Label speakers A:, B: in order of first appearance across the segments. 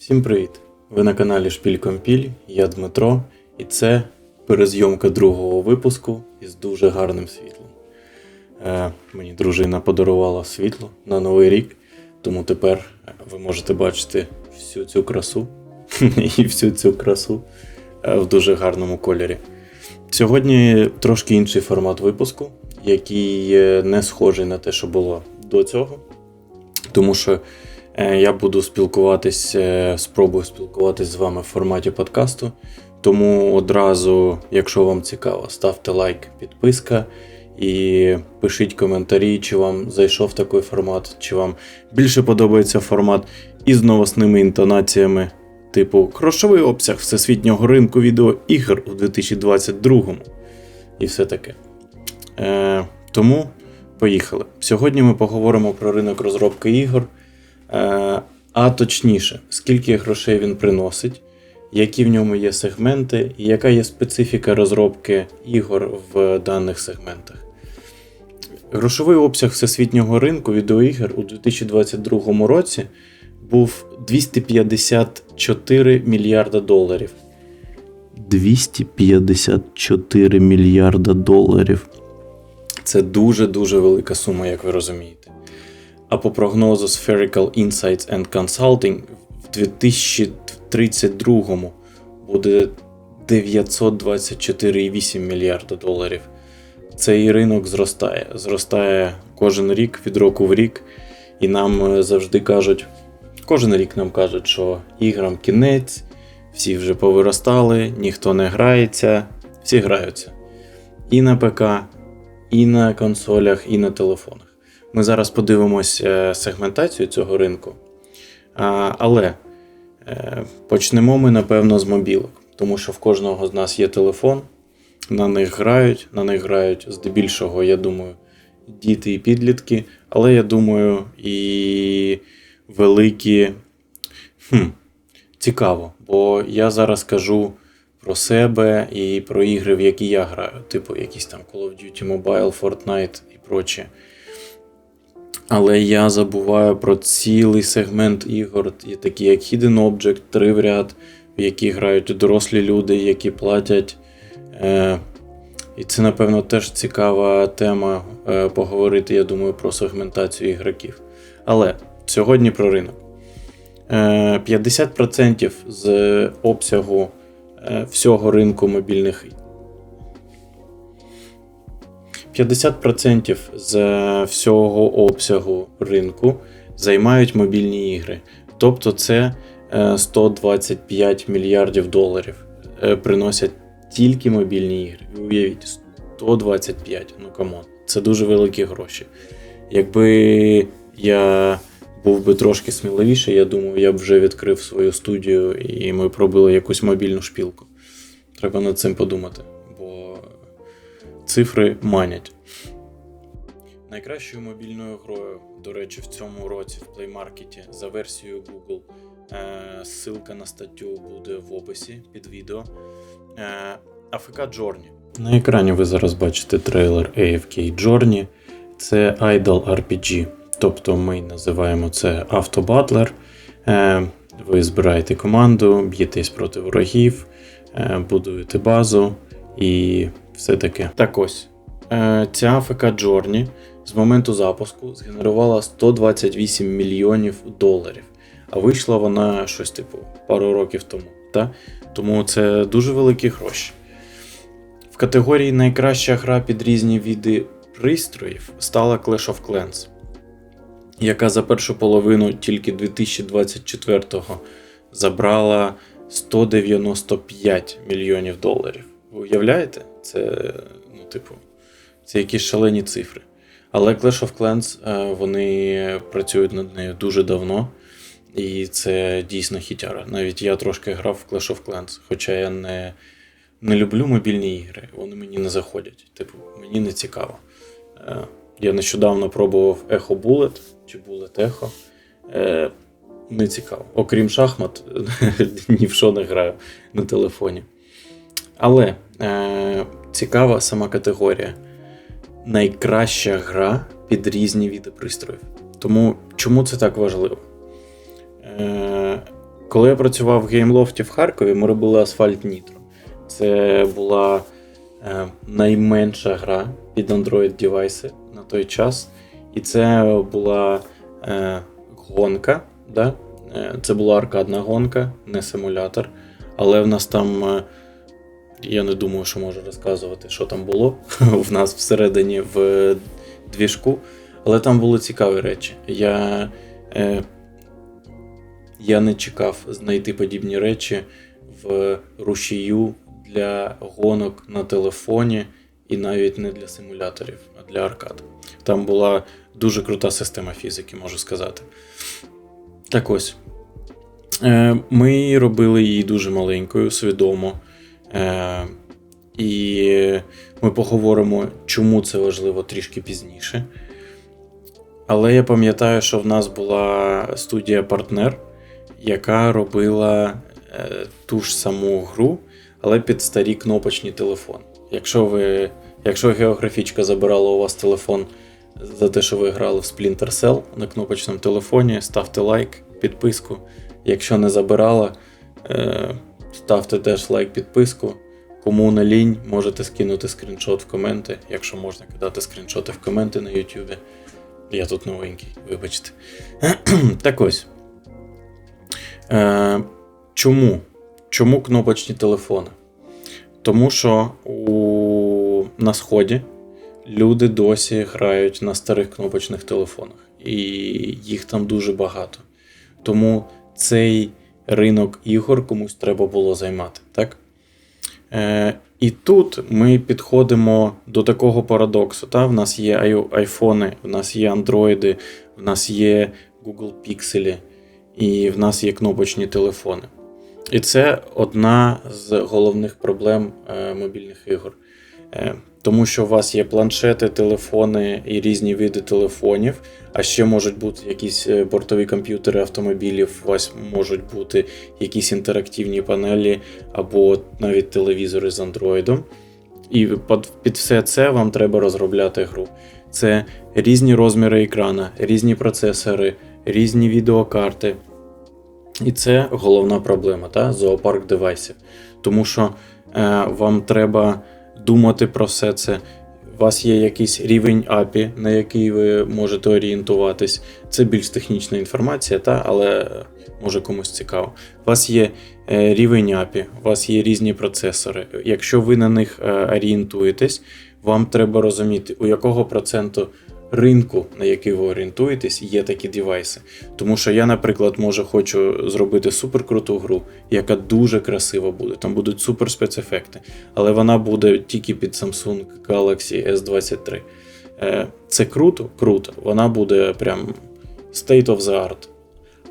A: Всім привіт! Ви на каналі Шпіль-Компіль, я Дмитро, і це перезйомка другого випуску із дуже гарним світлом. Е, мені дружина подарувала світло на Новий рік, тому тепер ви можете бачити всю цю красу і всю цю красу е, в дуже гарному кольорі. Сьогодні трошки інший формат випуску, який е, не схожий на те, що було до цього. Тому що е, я буду спілкуватись, е, спробую спілкуватись з вами в форматі подкасту. Тому одразу, якщо вам цікаво, ставте лайк, підписка і пишіть коментарі, чи вам зайшов такий формат, чи вам більше подобається формат із новосними інтонаціями, типу грошовий обсяг всесвітнього ринку відеоігр у 2022 і все таке. Е, тому поїхали. Сьогодні ми поговоримо про ринок розробки ігор, е, а точніше, скільки грошей він приносить, які в ньому є сегменти, і яка є специфіка розробки ігор в даних сегментах. Грошовий обсяг всесвітнього ринку відеоігр у 2022 році був 254 мільярда доларів. 254 мільярда доларів. Це дуже-дуже велика сума, як ви розумієте. А по прогнозу Spherical Insights and Consulting в 2032 буде 924,8 мільярда доларів. Цей ринок зростає. Зростає кожен рік від року в рік. І нам е, завжди кажуть, кожен рік нам кажуть, що іграм кінець, всі вже повиростали, ніхто не грається, всі граються. І на ПК, і на консолях, і на телефонах. Ми зараз подивимось е, сегментацію цього ринку. Але е, почнемо ми, напевно, з мобілок, тому що в кожного з нас є телефон, на них грають, на них грають здебільшого, я думаю, діти і підлітки, але я думаю, і великі. Хм, Цікаво, бо я зараз кажу про себе і про ігри, в які я граю, типу якісь там Call of Duty Mobile, Fortnite і проче. Але я забуваю про цілий сегмент ігор, такі як Hidden Object, три в ряд, в які грають дорослі люди, які платять. Е, І це, напевно, теж цікава тема е, поговорити, я думаю, про сегментацію ігроків. Але сьогодні про ринок. Е, 50% з обсягу е, всього ринку мобільних 50% з всього обсягу ринку займають мобільні ігри. Тобто це е, 125 мільярдів доларів е, приносять тільки мобільні ігри. Уявіть, 125, ну камон, це дуже великі гроші. Якби я був би трошки сміливіший, я думаю, я б вже відкрив свою студію і ми пробили якусь мобільну шпілку. Треба над цим подумати, цифри манять. Найкращою мобільною грою, до речі, в цьому році в Play Market за версією Google. Е, ссылка на статтю буде в описі під відео. Е, AFK Journey. На екрані ви зараз бачите трейлер AFK Journey. Це Idle RPG. Тобто ми називаємо це автобатлер. Е, ви збираєте команду, б'єтесь проти ворогів, будуєте базу і все таке. Так ось, е, ця АФК Journey з моменту запуску згенерувала 128 мільйонів доларів. А вийшла вона щось типу пару років тому. Та? Тому це дуже великі гроші. В категорії найкраща гра під різні види пристроїв стала Clash of Clans яка за першу половину тільки 2024-го забрала 195 мільйонів доларів. Ви уявляєте? Це, ну, типу, це якісь шалені цифри. Але Clash of Clans е, вони працюють над нею дуже давно, і це дійсно хітяра. Навіть я трошки грав в Clash of Clans, хоча я не, не люблю мобільні ігри, вони мені не заходять. Типу, мені не цікаво. Е, Я нещодавно пробував Echo Bullet чи Bullet Echo. Е, Не цікаво. Окрім шахмат, ні в що не граю на телефоні. Але е, цікава сама категорія. Найкраща гра під різні види пристроїв. Тому чому це так важливо? Е, Коли я працював в геймлофті в Харкові, ми робили асфальт Nitro. Це була е, найменша гра під Android девайси на той час. І це була е, гонка. Да? Е, Це була аркадна гонка, не симулятор. Але в нас там. Е, Я не думаю, що можу розказувати, що там було в нас всередині в двіжку. Але там були цікаві речі. Я, е, я не чекав знайти подібні речі в рушію для гонок на телефоні і навіть не для симуляторів, а для аркад. Там була дуже крута система фізики, можу сказати. Так ось. Е, Ми робили її дуже маленькою, свідомо. Е, І ми поговоримо, чому це важливо трішки пізніше. Але я пам'ятаю, що в нас була студія партнер, яка робила е, ту ж саму гру, але під старі кнопочні телефони. Якщо ви, якщо географічка забирала у вас телефон за те, що ви грали в Splinter Cell на кнопочному телефоні, ставте лайк, підписку. Якщо не забирала, е, ставте теж лайк, підписку. Кому не лінь, можете скинути скріншот в коменти, якщо можна кидати скріншоти в коменти на YouTube. Я тут новенький, вибачте. так ось. Е, чому? Чому кнопочні телефони? Тому що у... на сході люди досі грають на старих кнопочних телефонах, і їх там дуже багато. Тому цей ринок ігор комусь треба було займати, так? Е, і тут ми підходимо до такого парадоксу. Та? В нас є ай- айфони, в нас є андроїди, в нас є Google Pixel, і в нас є кнопочні телефони. І це одна з головних проблем е, мобільних ігор. Е, тому що у вас є планшети, телефони і різні види телефонів, а ще можуть бути якісь е, бортові комп'ютери автомобілів, у вас можуть бути якісь інтерактивні панелі або навіть телевізори з андроїдом. І під все це вам треба розробляти гру. Це різні розміри екрана, різні процесори, різні відеокарти. І це головна проблема, та? зоопарк девайсів. Тому що е, вам треба думати про все це. У вас є якийсь рівень API, на який ви можете орієнтуватись. Це більш технічна інформація, та, але може комусь цікаво. У вас є е, рівень API, у вас є різні процесори. Якщо ви на них е, орієнтуєтесь, вам треба розуміти, у якого проценту ринку, на який ви орієнтуєтесь, є такі девайси. Тому що я, наприклад, може хочу зробити суперкруту гру, яка дуже красива буде. Там будуть супер спецефекти, але вона буде тільки під Samsung Galaxy S23. Е, Це круто, круто. Вона буде прям state of the art.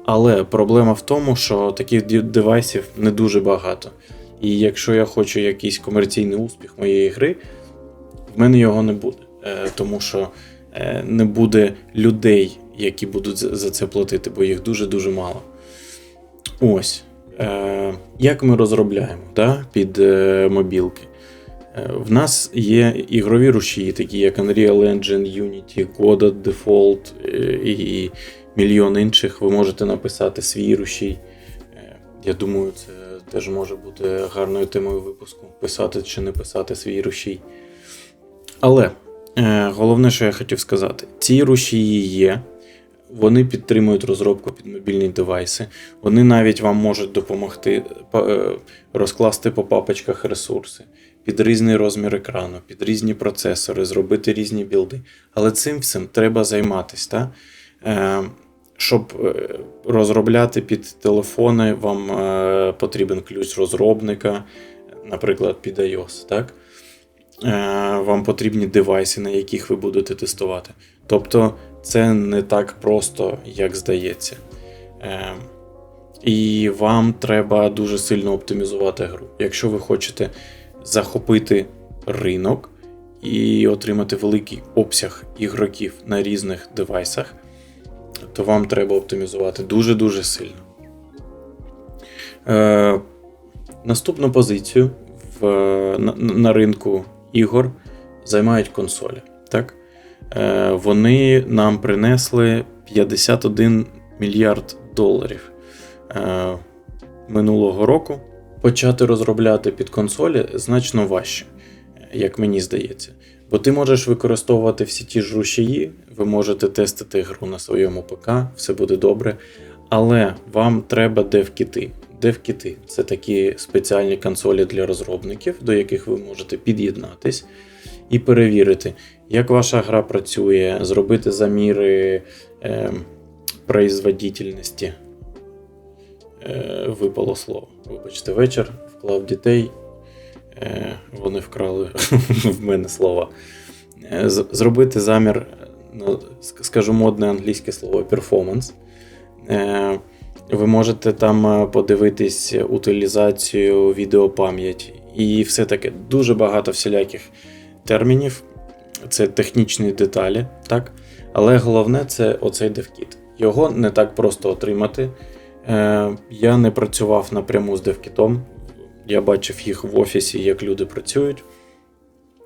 A: Але проблема в тому, що таких девайсів не дуже багато. І якщо я хочу якийсь комерційний успіх моєї гри, в мене його не буде. Е, Тому що не буде людей, які будуть за це платити, бо їх дуже-дуже мало. Ось. Е, Як ми розробляємо да, під е, мобілки? Е, В нас є ігрові рушії, такі як Unreal Engine, Unity, Godot, Default е, і мільйон інших. Ви можете написати свій рушій. Е, Я думаю, це теж може бути гарною темою випуску: писати чи не писати свій рушій. Але е, головне, що я хотів сказати, ці рушії є. Вони підтримують розробку під мобільні девайси. Вони навіть вам можуть допомогти е, розкласти по папочках ресурси під різний розмір екрану, під різні процесори, зробити різні білди. Але цим всім треба займатися. Та? Е, щоб е, розробляти під телефони, вам е, потрібен ключ розробника, наприклад, під iOS. Так? Е, вам потрібні девайси, на яких ви будете тестувати. Тобто це не так просто, як здається. Е, і вам треба дуже сильно оптимізувати гру. Якщо ви хочете захопити ринок і отримати великий обсяг ігроків на різних девайсах, то вам треба оптимізувати дуже-дуже сильно. Е, наступну позицію в, на, на ринку ігор займають консолі. Так? Е, вони нам принесли 51 мільярд доларів. Е, минулого року почати розробляти під консолі значно важче, як мені здається. Бо ти можеш використовувати всі ті ж рушії, ви можете тестити гру на своєму ПК, все буде добре. Але вам треба дев-кіти. Дев-кіти це такі спеціальні консолі для розробників, до яких ви можете під'єднатись і перевірити, як ваша гра працює, зробити заміри е, производительності. Е, випало слово. Вибачте, вечір, вклав дітей. Е, вони вкрали в мене слова. Е, зробити замір, ну, скажу модне англійське слово. Е, ви можете там е, подивитись утилізацію відеопам'яті і все таке. Дуже багато всіляких термінів. Це технічні деталі, так? Але головне це оцей DevKit. Його не так просто отримати. Е, я не працював напряму з DevKit. Я бачив їх в офісі, як люди працюють.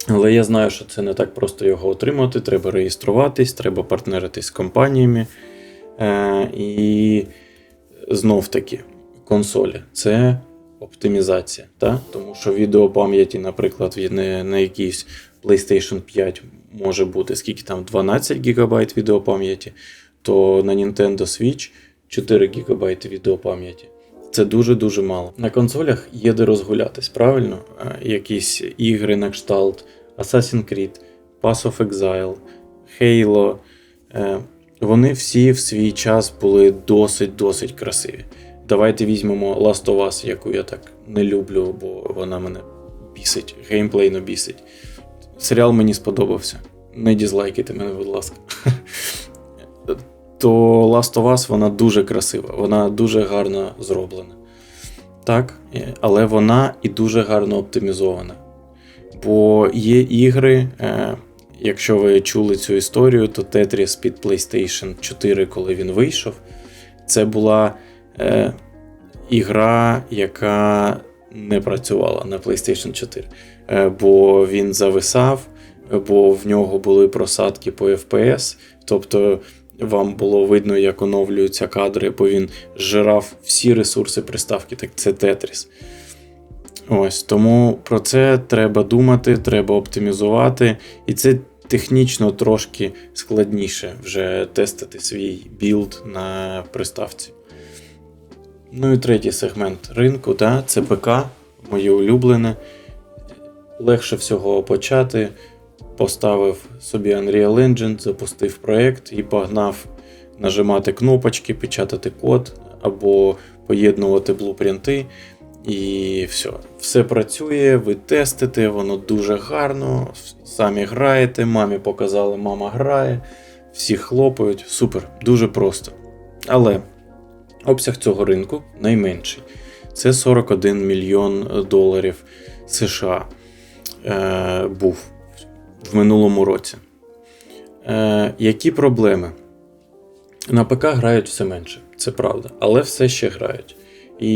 A: Але я знаю, що це не так просто його отримати. Треба реєструватись, треба партнеритись з компаніями. Е, і знов таки, консолі це оптимізація. Та? Тому що відеопам'яті, наприклад, на, на якійсь PlayStation 5 може бути скільки там 12 ГБ відеопам'яті, то на Nintendo Switch 4 ГБ відеопам'яті. Це дуже-дуже мало. На консолях є де розгулятись, правильно? Е, Якісь ігри на кшталт Assassin's Creed, Pass of Exile, Halo. Вони всі в свій час були досить-досить красиві. Давайте візьмемо Last of Us, яку я так не люблю, бо вона мене бісить, геймплейно бісить. Серіал мені сподобався. Не дізлайкайте мене, будь ласка. То Last of Us вона дуже красива, вона дуже гарно зроблена. Так, е, але вона і дуже гарно оптимізована. Бо є ігри, е, якщо ви чули цю історію, то Tetris під PlayStation 4, коли він вийшов, це була е, ігра, яка не працювала на PlayStation 4. Е, бо він зависав, бо в нього були просадки по FPS. Тобто вам було видно, як оновлюються кадри, бо він зжирав всі ресурси приставки, так це Tetris. Ось тому про це треба думати, треба оптимізувати, і це технічно трошки складніше вже тестити свій білд на приставці. Ну і третій сегмент ринку, да, це ПК, моє улюблене. Легше всього почати. Поставив собі Unreal Engine, запустив проєкт і погнав нажимати кнопочки, печатати код або поєднувати блупринти. І все. Все працює, ви тестите, воно дуже гарно. Самі граєте, мамі показали, мама грає, всі хлопають. Супер, дуже просто. Але обсяг цього ринку найменший. Це 41 мільйон доларів США е, був в минулому році. Е, які проблеми? На ПК грають все менше, це правда, але все ще грають. І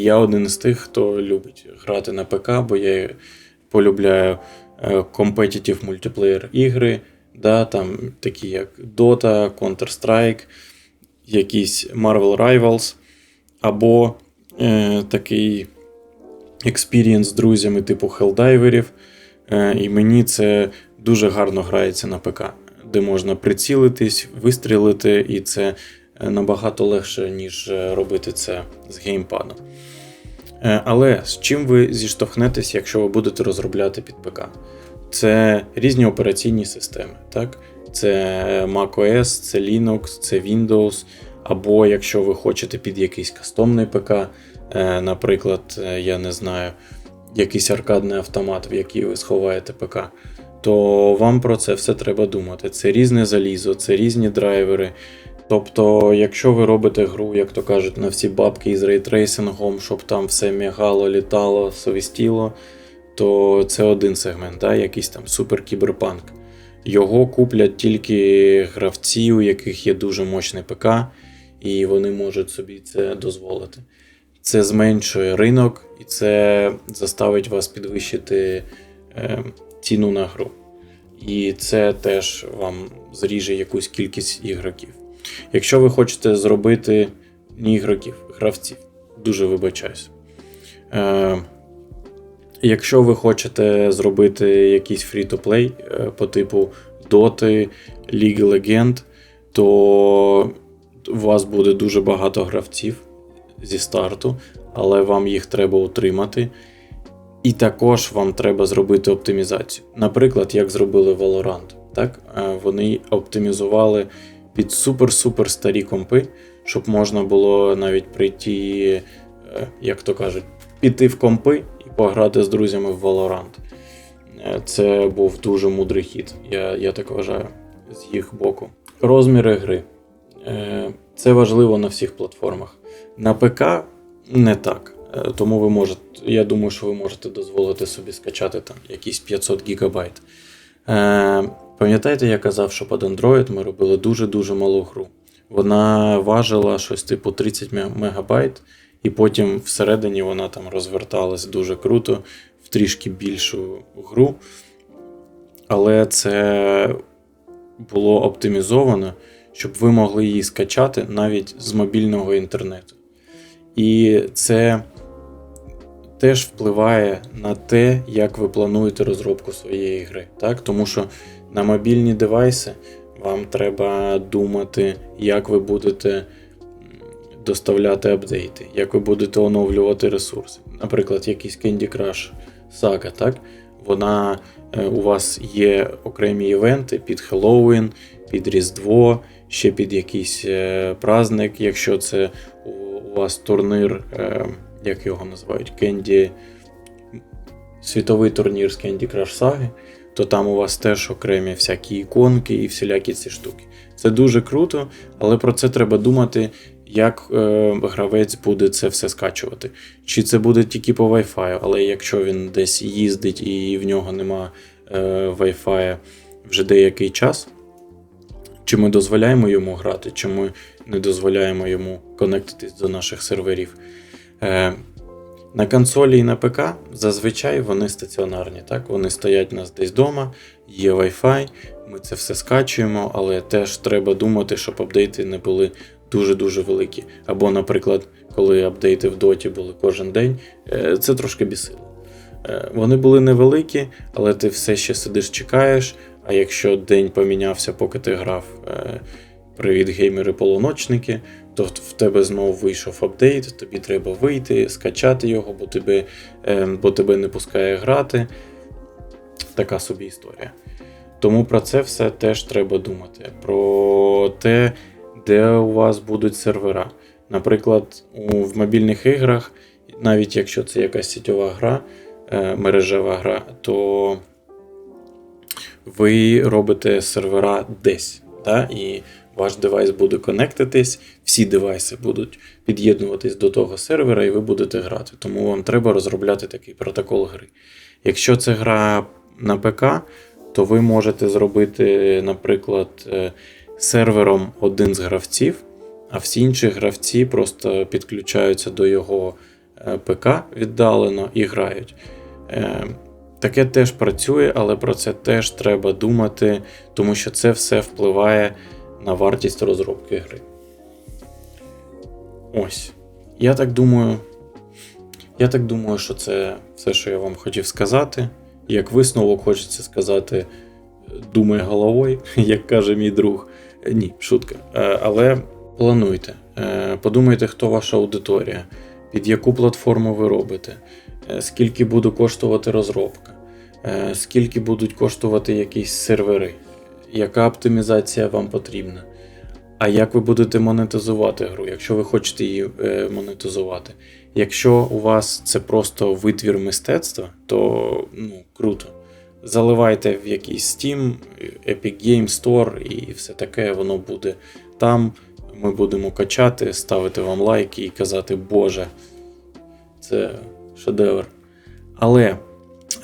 A: я один з тих, хто любить грати на ПК, бо я полюбляю competitive мультиплеєр ігри, да, там такі як Dota, Counter-Strike, якісь Marvel Rivals, або е, такий експірієнс з друзями, типу Helldiverів. Е, і мені це дуже гарно грається на ПК, де можна прицілитись, вистрілити, і це набагато легше, ніж е, робити це з геймпадом. Е, Але з чим ви зіштовхнетесь, якщо ви будете розробляти під ПК? Це різні операційні системи. так? Це macOS, це Linux, це Windows. Або якщо ви хочете під якийсь кастомний ПК, е, наприклад, е, я не знаю, якийсь аркадний автомат, в який ви сховаєте ПК, то вам про це все треба думати. Це різне залізо, це різні драйвери. Тобто, якщо ви робите гру, як то кажуть, на всі бабки із рейтрейсингом, щоб там все мігало, літало, свистіло, то це один сегмент, да? якийсь там супер кіберпанк. Його куплять тільки гравці, у яких є дуже мощний ПК, і вони можуть собі це дозволити. Це зменшує ринок, і це заставить вас підвищити е, ціну на гру. І це теж вам зріже якусь кількість ігроків. Якщо ви хочете зробити ігроків, гравців, Дуже вибачаюсь. Е, Якщо ви хочете зробити якийсь фрі-то-плей по типу Dota, League Legend, то у вас буде дуже багато гравців зі старту, але вам їх треба утримати. І також вам треба зробити оптимізацію. Наприклад, як зробили Valorant. Так? Е, Вони оптимізували під супер-супер старі компи, щоб можна було навіть прийти, е, як то кажуть, піти в компи і пограти з друзями в Valorant. Е, Це був дуже мудрий хід, я, я так вважаю, з їх боку. Розміри гри. Е, Це важливо на всіх платформах. На ПК не так. Тому ви можете, я думаю, що ви можете дозволити собі скачати там якісь 500 гігабайт. Пам'ятаєте, я казав, що під Android ми робили дуже-дуже малу гру. Вона важила щось типу 30 ме- мегабайт, і потім всередині вона там розверталась дуже круто в трішки більшу гру. Але це було оптимізовано, щоб ви могли її скачати навіть з мобільного інтернету. І це теж впливає на те, як ви плануєте розробку своєї гри. Так? Тому що на мобільні девайси вам треба думати, як ви будете доставляти апдейти, як ви будете оновлювати ресурси. Наприклад, якийсь Candy Crush Saga, так? Вона е, у вас є окремі івенти під Хеллоуін, під Різдво, ще під якийсь е, праздник, якщо це у, вас турнир, е, як його називають, Candy, світовий турнір з Candy Crush Saga, то там у вас теж окремі всякі іконки і всілякі ці штуки. Це дуже круто, але про це треба думати, як е, гравець буде це все скачувати. Чи це буде тільки по Wi-Fi, але якщо він десь їздить і в нього нема е, Wi-Fi вже деякий час, чи ми дозволяємо йому грати, чи ми не дозволяємо йому конектитись до наших серверів. Е, на консолі і на ПК зазвичай вони стаціонарні, так? Вони стоять у нас десь вдома, є Wi-Fi, ми це все скачуємо, але теж треба думати, щоб апдейти не були дуже-дуже великі. Або, наприклад, коли апдейти в доті були кожен день, е, це трошки бісило. Е, Вони були невеликі, але ти все ще сидиш, чекаєш. А якщо день помінявся, поки ти грав е, Привіт, геймери-полуночники, то в тебе знову вийшов апдейт, тобі треба вийти, скачати його, бо тебе, е, бо тебе не пускає грати. Така собі історія. Тому про це все теж треба думати. Про те, де у вас будуть сервера. Наприклад, у, в мобільних іграх, навіть якщо це якась сітьова гра, е, мережева гра, то ви робите сервера десь. Да? І ваш девайс буде конектитись, всі девайси будуть під'єднуватись до того сервера, і ви будете грати. Тому вам треба розробляти такий протокол гри. Якщо це гра на ПК, то ви можете зробити, наприклад, е, сервером один з гравців, а всі інші гравці просто підключаються до його е, ПК віддалено і грають. Е, Таке теж працює, але про це теж треба думати, тому що це все впливає на вартість розробки гри. Ось. Я так думаю. Я так думаю, що це все, що я вам хотів сказати. Як висновок, хочеться сказати, думай головою, як каже мій друг. Ні, шутка. Е, Але плануйте. Е, Подумайте, хто ваша аудиторія, під яку платформу ви робите, е, скільки буде коштувати розробка, скільки будуть коштувати якісь сервери, яка оптимізація вам потрібна. А як ви будете монетизувати гру, якщо ви хочете її е, монетизувати? Якщо у вас це просто витвір мистецтва, то ну, круто. Заливайте в якийсь Steam, Epic Game Store і все таке, воно буде там. Ми будемо качати, ставити вам лайки і казати, Боже, це шедевр. Але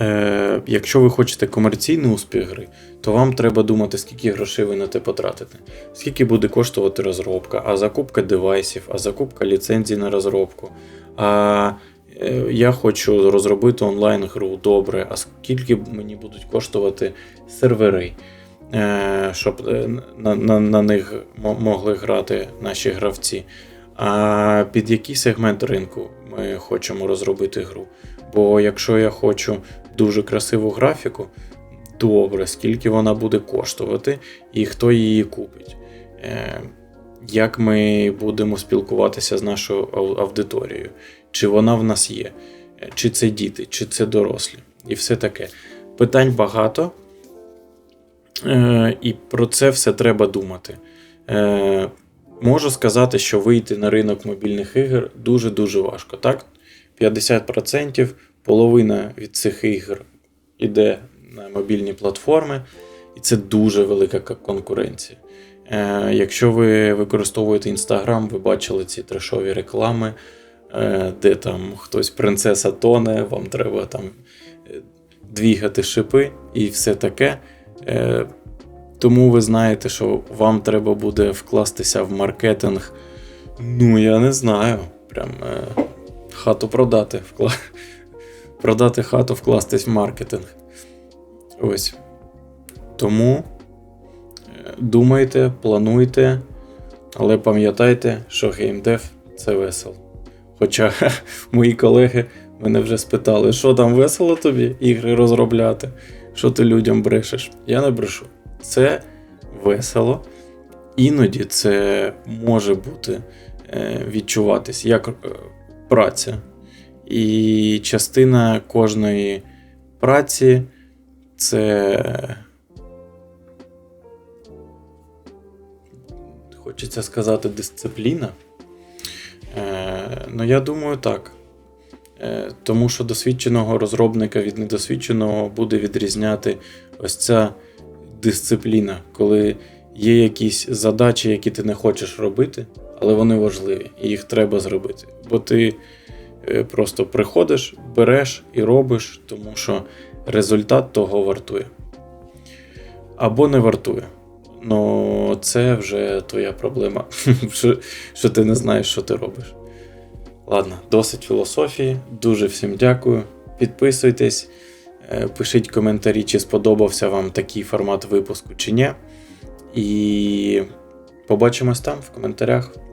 A: е, якщо ви хочете комерційний успіх гри, то вам треба думати, скільки грошей ви на те потратите, скільки буде коштувати розробка, а закупка девайсів, а закупка ліцензій на розробку. А е, я хочу розробити онлайн-гру добре, а скільки мені будуть коштувати сервери, е, щоб е, на, на, на них мо- могли грати наші гравці. а під який сегмент ринку ми хочемо розробити гру. Бо якщо я хочу дуже красиву графіку, добре, скільки вона буде коштувати і хто її купить. Е, Як ми будемо спілкуватися з нашою аудиторією? Чи вона в нас є? Е, Чи це діти, чи це дорослі? І все таке. Питань багато, е, і про це все треба думати. Можу сказати, що вийти на ринок мобільних ігор дуже-дуже важко. Так? 50%, половина від цих ігор іде на мобільні платформи, і це дуже велика конкуренція. Е, якщо ви використовуєте Instagram, ви бачили ці трешові реклами, е, де там хтось принцеса тоне, вам треба там е, двігати шипи і все таке. Тому ви знаєте, що вам треба буде вкластися в маркетинг. Ну, я не знаю. Прям хату продати. Вкла... Продати хату, вкластись в маркетинг. Ось. Тому е, думайте, плануйте, але пам'ятайте, що геймдев це весело. Хоча мої колеги мене вже спитали, що там весело тобі ігри розробляти, що ти людям брешеш. Я не брешу. Це весело. Іноді це може бути е, відчуватись як е, праця. І частина кожної праці це. Хочеться сказати дисципліна. Е, ну, я думаю, так. Е, тому що досвідченого розробника від недосвідченого буде відрізняти ось ця дисципліна, коли є якісь задачі, які ти не хочеш робити, але вони важливі, і їх треба зробити. Бо ти е, просто приходиш, береш і робиш, тому що результат того вартує. Або не вартує. Ну, це вже твоя проблема, що, що ти не знаєш, що ти робиш. Ладно, досить філософії. Дуже всім дякую. Підписуйтесь, е, пишіть коментарі, чи сподобався вам такий формат випуску чи ні. І побачимось там в коментарях.